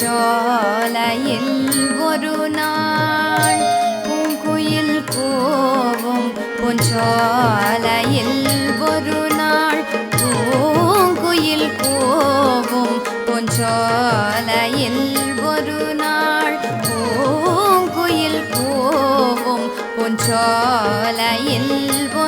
சோலையில் ஒரு நாள் பூங்குயில் போவும். பொஞ்சோலையில் ஒரு நாள் பூங்குயில் போவும். பொஞ்சோலையில் ஒரு நாள் பூங்குயில் போவும். பொஞ்சோலையில் ஒரு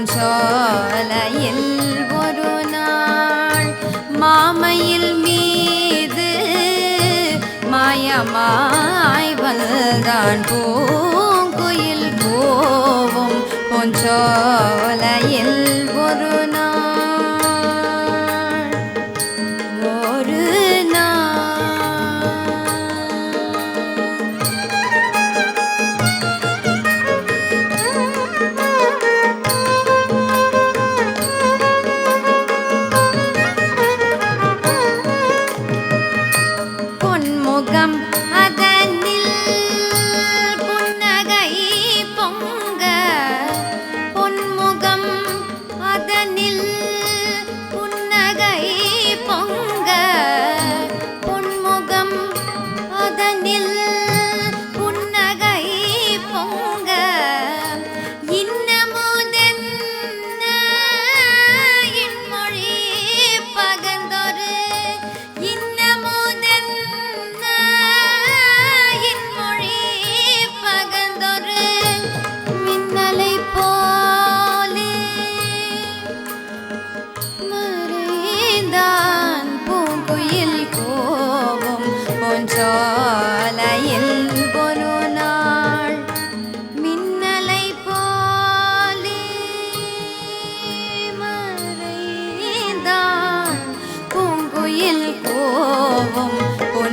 பொன் சோலையில் ஒரு நாள் மாமையில் மீது மாயமாய் வந்தான் பூங்குயில் கோவும் பொன் சோலையில்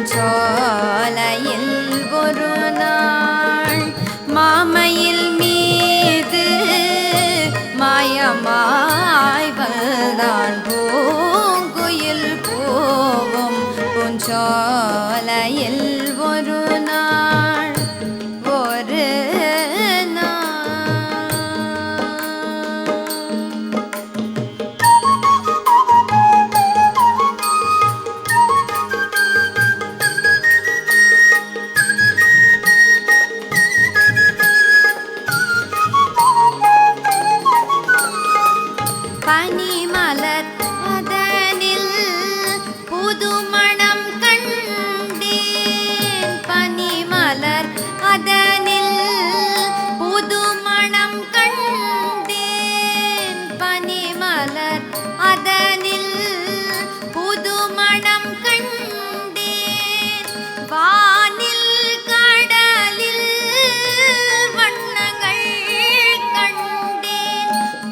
சோலையில் ஒரு நாள் மாமையில் மீது மாயமாய் வந்தான் பூங்குயில் கோவும் பொஞ்சோலையில் பனிமலர் அதனில்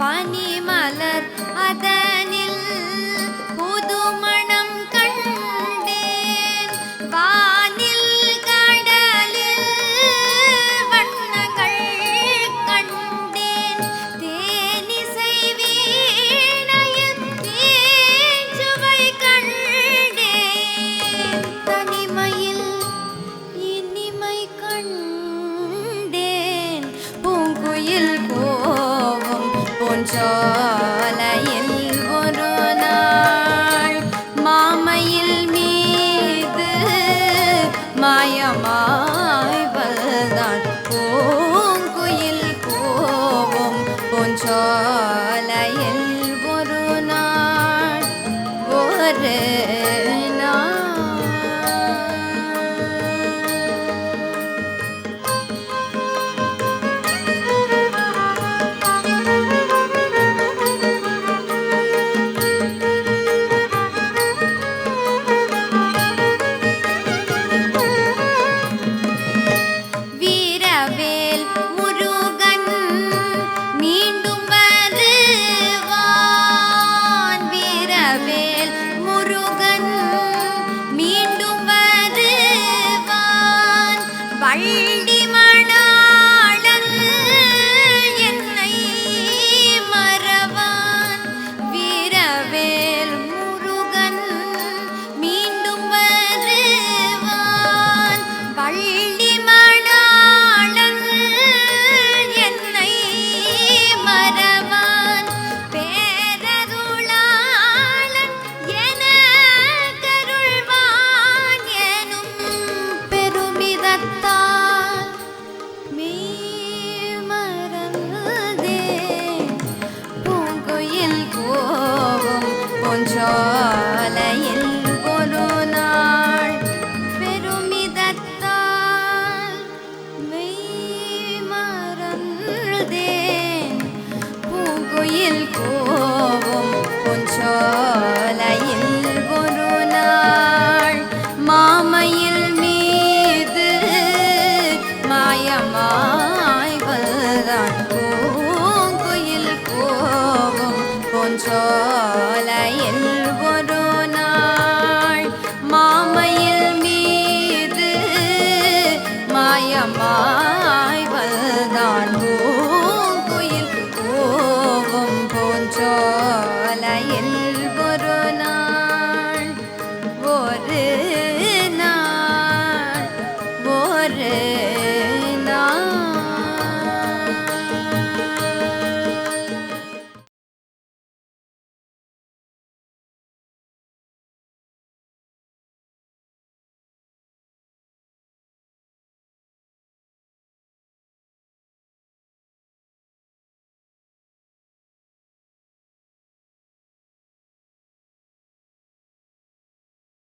பனிமலர் அதனில் பொஞ்சோலையில் ஒரு நாள் மாமையில் மீது மாயமாய் வந்தான் பூங்குயில் கோவும் பொஞ்சோலையில் ஒரு நாள். ஒரு பொஞ்சோலையில்